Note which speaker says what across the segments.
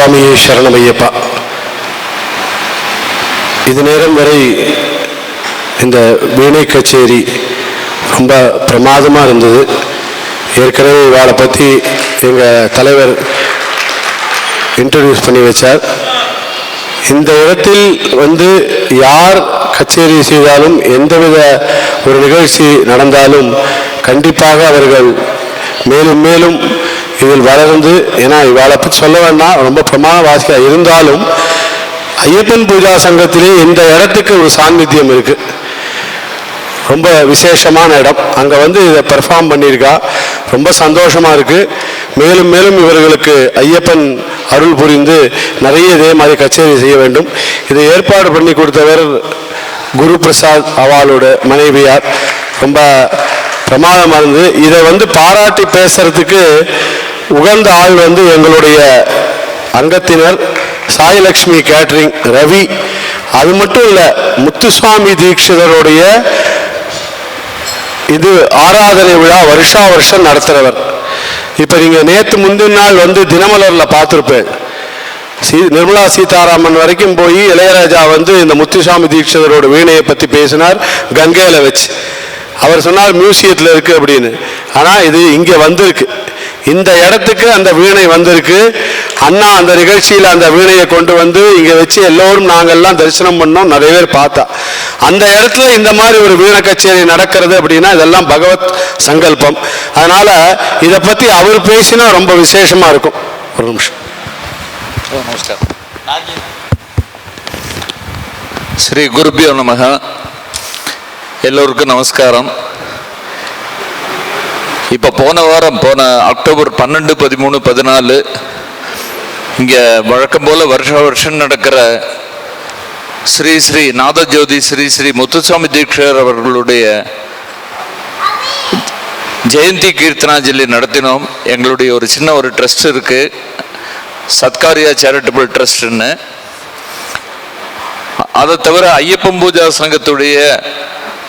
Speaker 1: சுவாமியே சரணமையப்பா. இது நேரம் வரை இந்த வீணை கச்சேரி ரொம்ப பிரமாதமாக இருந்தது. ஏற்கனவே இவாளை பற்றி எங்கள் தலைவர் இன்ட்ரடியூஸ் பண்ணி வச்சார். இந்த இடத்தில் வந்து யார் கச்சேரி செய்தாலும் எந்தவித ஒரு நிகழ்ச்சி நடந்தாலும் கண்டிப்பாக அவர்கள் மேலும் மேலும் இதில் வளர்ந்து ஏன்னா இவாளை பற்றி சொல்ல வேண்டாம் ரொம்ப பிரமாண வாசிக்கா இருந்தாலும் ஐயப்பன் பூஜா சங்கத்திலே இந்த இடத்துக்கு ஒரு சாநித்தியம் இருக்குது ரொம்ப விசேஷமான இடம். அங்கே வந்து இதை பெர்ஃபார்ம் பண்ணியிருக்கா. ரொம்ப சந்தோஷமாக இருக்குது மேலும் மேலும் இவர்களுக்கு ஐயப்பன் அருள் புரிந்து நிறைய இதே மாதிரி கச்சேரி செய்ய வேண்டும். இதை ஏற்பாடு பண்ணி கொடுத்தவர் குரு பிரசாத் அவளோட மனைவியார். ரொம்ப பிரமாதமாக இருந்து இதை வந்து பாராட்டி பேசுறதுக்கு உகந்த ஆள் வந்து எங்களுடைய அங்கத்தினர் சாயலக்ஷ்மி கேட்ரிங் ரவி. அது மட்டும் இல்லை முத்துசுவாமி தீட்சிதருடைய இது ஆராதனை விழா வருஷா வருஷம் நடத்துகிறவர் இப்போ நீங்கள் நேற்று முந்தின நாள் வந்து தினமலரில் பார்த்துருப்பேன் சீ நிர்மலா சீதாராமன் வரைக்கும் போய் இளையராஜா வந்து இந்த முத்துசாமி தீட்சிதரோட வீணையை பற்றி பேசினார் கங்கையில் வச்சு. அவர் சொன்னார் மியூசியத்தில் இருக்குது அப்படின்னு. ஆனால் இது இங்கே வந்திருக்கு. இந்த இடத்துக்கு அந்த வீணை வந்திருக்கு. அண்ணா அந்த நிகழ்ச்சியில் அந்த வீணையை கொண்டு வந்து இங்கே வச்சு எல்லோரும் நாங்கள்லாம் தரிசனம் பண்ணோம். நிறைய பேர் பார்த்தா. அந்த இடத்துல இந்த மாதிரி ஒரு வீண கச்சேரி நடக்கிறது அப்படின்னா இதெல்லாம் பகவத் சங்கல்பம். அதனால் இதை பற்றி அவர் பேசினா ரொம்ப விசேஷமாக இருக்கும். ஒரு நிமிஷம்.
Speaker 2: நமஸ்காரம். ஸ்ரீ குருபியோ நமக எல்லோருக்கும் நமஸ்காரம். இப்போ போன வாரம் போன அக்டோபர் பன்னெண்டு பதிமூணு பதினாலு இங்கே வழக்கம் போல் வருஷ வருஷம் நடக்கிற ஸ்ரீ ஸ்ரீ நாதஜோதி ஸ்ரீ ஸ்ரீ முத்துசாமி தீட்சர் அவர்களுடைய ஜெயந்தி கீர்த்தனாஞ்சலி நடத்தினோம். எங்களுடைய ஒரு சின்ன ஒரு ட்ரஸ்ட் இருக்குது சத்காரியா சேரிட்டபிள் ட்ரஸ்ட்னு அதை தவிர ஐயப்பன் பூஜா சங்கத்துடைய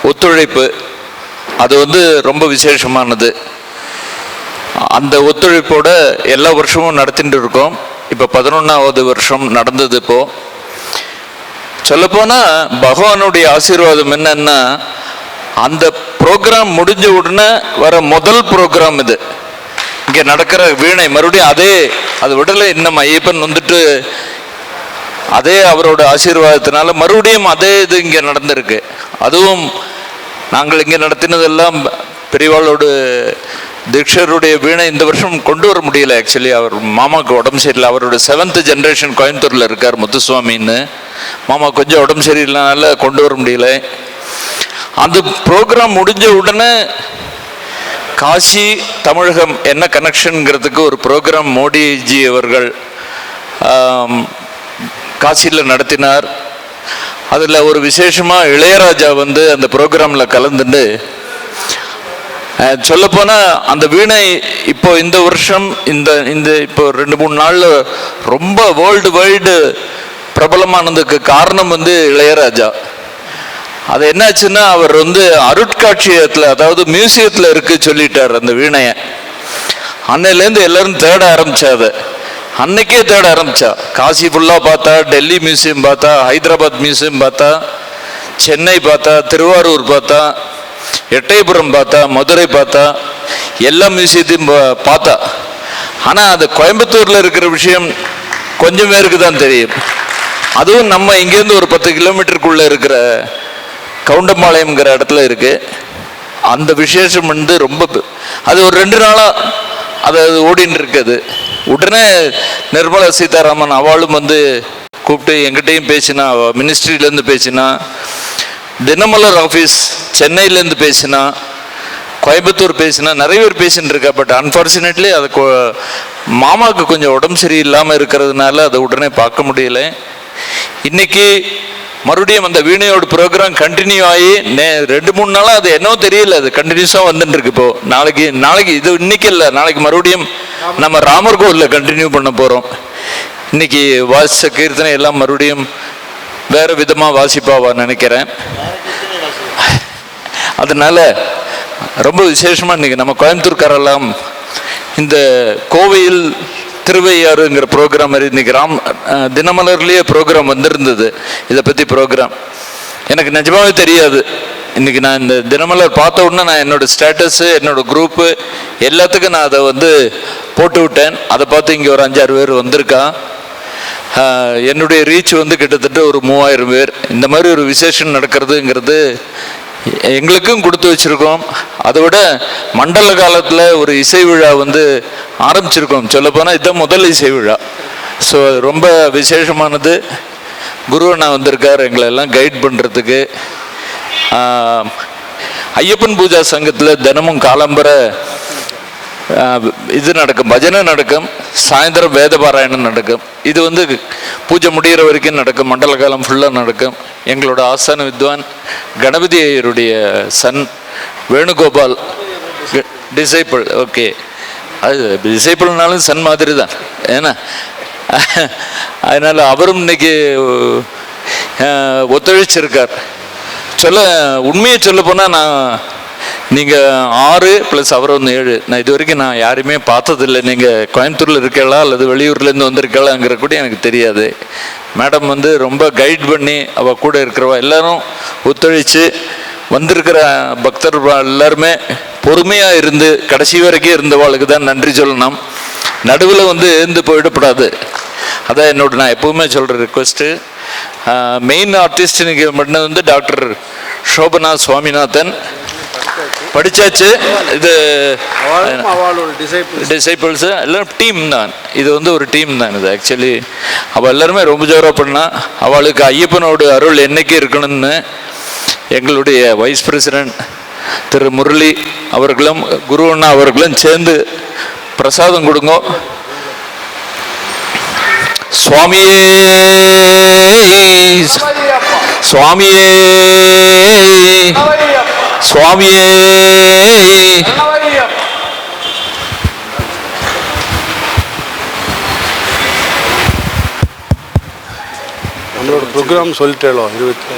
Speaker 2: ஒத்துழைப்பு அது வந்து ரொம்ப விசேஷமானது. அந்த ஒத்துழைப்போட எல்லா வருஷமும் நடத்திட்டு இருக்கோம். இப்போ பதினொன்றாவது வருஷம் நடந்தது இப்போ. சொல்லப்போனால் பகவானுடைய ஆசீர்வாதம் என்னன்னா அந்த ப்ரோக்ராம் முடிஞ்ச உடனே வர முதல் ப்ரோக்ராம் இது. இங்கே நடக்கிற வீணை மறுபடியும் அதே அது விடலை இன்னும் ஐயப்பன் வந்துட்டு அதே அவரோட ஆசீர்வாதத்தினால மறுபடியும் அதே இது இங்கே நடந்திருக்கு. அதுவும் நாங்கள் இங்கே நடத்தினதெல்லாம் பெரியவாளோட தீட்சருடைய வீணை இந்த வருஷம் கொண்டு வர முடியல ஆக்சுவலி அவர் மாமாவுக்கு உடம்பு சரியில்லை. அவரோட செவன்த் ஜென்ரேஷன் கோயம்புத்தூரில் இருக்கார் முத்துசுவாமின்னு. மாமா கொஞ்சம் உடம்பு சரியில்லைனால கொண்டு வர முடியல. அந்த ப்ரோக்ராம் முடிஞ்ச உடனே காசி தமிழகம் என்ன கனெக்ஷனுங்கிறதுக்கு ஒரு ப்ரோக்ராம் மோடிஜி அவர்கள் காசியில் நடத்தினார். அதில் ஒரு விசேஷமாக இளையராஜா வந்து அந்த ப்ரோக்ராமில் கலந்துட்டு சொல்லப்போனால் அந்த வீணை இப்போ இந்த வருஷம் இந்த இந்த இப்போ ரெண்டு மூணு நாளில் ரொம்ப வேர்ல்டு வைடு பிரபலமானதுக்கு காரணம் வந்து இளையராஜா. அது என்னாச்சுன்னா அவர் வந்து அருட்காட்சியத்தில் அதாவது மியூசியத்தில் இருக்கு சொல்லிட்டார் அந்த வீணையை. அன்னையிலேருந்து எல்லாரும் தேட ஆரம்பிச்சா அதை அன்னைக்கே தேட ஆரம்பிச்சா. காசி ஃபுல்லாக பார்த்தா டெல்லி மியூசியம் பார்த்தா ஹைதராபாத் மியூசியம் பார்த்தா சென்னை பார்த்தா திருவாரூர் பார்த்தா எட்டயபுரம் பார்த்தா மதுரை பார்த்தா எல்லா மியூசியத்தையும் பா- பார்த்தா. ஆனால் அது கோயம்புத்தூரில் இருக்கிற விஷயம் கொஞ்சம் பேருக்கு தான் தெரியும். அதுவும் நம்ம இங்கேருந்து ஒரு பத்து கிலோமீட்டருக்குள்ளே இருக்கிற கவுண்டம்பாளையம்ங்கிற இடத்துல இருக்குது அந்த விசேஷம் வந்து ரொம்ப அது ஒரு ரெண்டு நாளாக அது ஓடின்னு இருக்குது உடனே நிர்மலா சீதாராமன் அவளும் வந்து கூப்பிட்டு எங்கிட்டையும் பேசினா அவ மினிஸ்ட்ரியிலேருந்து பேசினா தினமலர் ஆஃபீஸ் சென்னையிலேருந்து பேசினா கோயம்புத்தூர் பேசினா நிறைய பேர் பேசின்னு இருக்கா பட் அன்ஃபார்ச்சுனேட்லி அது மாமாவுக்கு கொஞ்சம் உடம்பு சரியில்லாமல் இருக்கிறதுனால அதை உடனே பார்க்க முடியல. இன்னைக்கு மறுபடியும் அந்த வீணையோட ப்ரோக்ராம் கண்டினியூ ஆகி நே ரெண்டு மூணு நாளாக அது என்னவோ தெரியல அது கண்டினியூஸாக வந்துட்டு இருக்கு இப்போ. நாளைக்கு நாளைக்கு இது இன்னைக்கு இல்லை நாளைக்கு மறுபடியும் நம்ம ராமர் கோவிலில் கண்டினியூ பண்ண போகிறோம் இன்னைக்கு வாசிச்ச கீர்த்தனை எல்லாம் மறுபடியும் வேற விதமாக வாசிப்பாவா நினைக்கிறேன். அதனால ரொம்ப விசேஷமாக இன்னைக்கு நம்ம கோயம்புத்தூர்காரெல்லாம் இந்த கோவையில் திருவையாறுங்கிற ப்ரோக்ராம் மாதிரி இன்னைக்கு ராம் தினமலர்லேயே ப்ரோக்ராம் வந்திருந்தது. இதை பற்றி ப்ரோக்ராம் எனக்கு நிஜமாவே தெரியாது. இன்னைக்கு நான் இந்த தினமலர் பார்த்த உடனே நான் என்னோட ஸ்டேட்டஸு என்னோட குரூப்பு எல்லாத்துக்கும் நான் அதை வந்து போட்டு விட்டேன். அதை பார்த்து இங்கே ஒரு அஞ்சாறு பேர் வந்திருக்கான் என்னுடைய ரீச் வந்து கிட்டத்தட்ட ஒரு மூவாயிரம் பேர். இந்த மாதிரி ஒரு விசேஷம் நடக்கிறதுங்கிறது எங்களுக்கும் கொடுத்து வச்சிருக்கோம். அதை விட மண்டல காலத்தில் ஒரு இசை விழா வந்து ஆரம்பிச்சிருக்கோம். சொல்லப்போனால் இதுதான் முதல் இசை விழா. ஸோ ரொம்ப விசேஷமானது. குரு அண்ணா வந்திருக்கார் எங்களை எல்லாம் கைட் பண்ணுறதுக்கு ஐயப்பன் பூஜா சங்கத்தில் தினமும் காலம்பரை இது நடக்கும் பஜனை நடக்கும் சாயந்தரம் வேத பாராயணம் நடக்கும். இது வந்து பூஜை முடிகிற வரைக்கும் நடக்கும் மண்டல காலம் ஃபுல்லாக நடக்கும். எங்களோட ஆஸ்தான வித்வான் கணபதி ஐயருடைய சன் வேணுகோபால் டிசைபிள் ஓகே அது டிசைபிள்னாலும் சன் மாதிரி தான் ஏன்னா அதனால் அவரும் இன்னைக்கு ஒத்துழைச்சிருக்கார். சொல்ல உண்மையை சொல்ல போனால் நான் நீங்கள் ஆறு ப்ளஸ் அவர் ஒன்று ஏழு. நான் இது வரைக்கும் நான் யாரையுமே பார்த்ததில்லை. நீங்கள் கோயம்புத்தூரில் இருக்கீங்களா அல்லது வெளியூர்லேருந்து வந்திருக்கலாங்கிற கூட எனக்கு தெரியாது. மேடம் வந்து ரொம்ப கைட் பண்ணி அவள் கூட இருக்கிறவா. எல்லாரும் ஒத்துழைச்சு வந்திருக்கிற பக்தர் எல்லாருமே பொறுமையாக இருந்து கடைசி வரைக்கும் இருந்தவாளுக்கு தான் நன்றி சொல்லணும். நடுவில் வந்து எழுந்து போயிடப்படாது அதான் என்னோட நான் எப்பவுமே சொல்கிற ரிக்வெஸ்ட்டு மெயின் ஆர்டிஸ்ட் இன்னைக்கு மட்டும் வந்து டாக்டர் சோபனா சுவாமிநாதன் படிச்சாச்சு. இது டிசைபிள்ஸு எல்லாம் டீம் தான். இது வந்து ஒரு டீம் தான் இது ஆக்சுவலி அவள் எல்லாருமே ரொம்ப ஜோராக பண்ணா அவளுக்கு ஐயப்பனோட அருள் என்னைக்கு இருக்கணும்னு எங்களுடைய வைஸ் பிரசிடென்ட் திரு முரளி அவர்களும் குரு அண்ணா அவர்களும் சேர்ந்து பிரசாதம் கொடுங்க. சுவாமியே சுவாமியே. சுவாமியே.
Speaker 1: நம்மளோட ப்ரோக்ராம் சொல்லிட்டேளோ இருபத்தி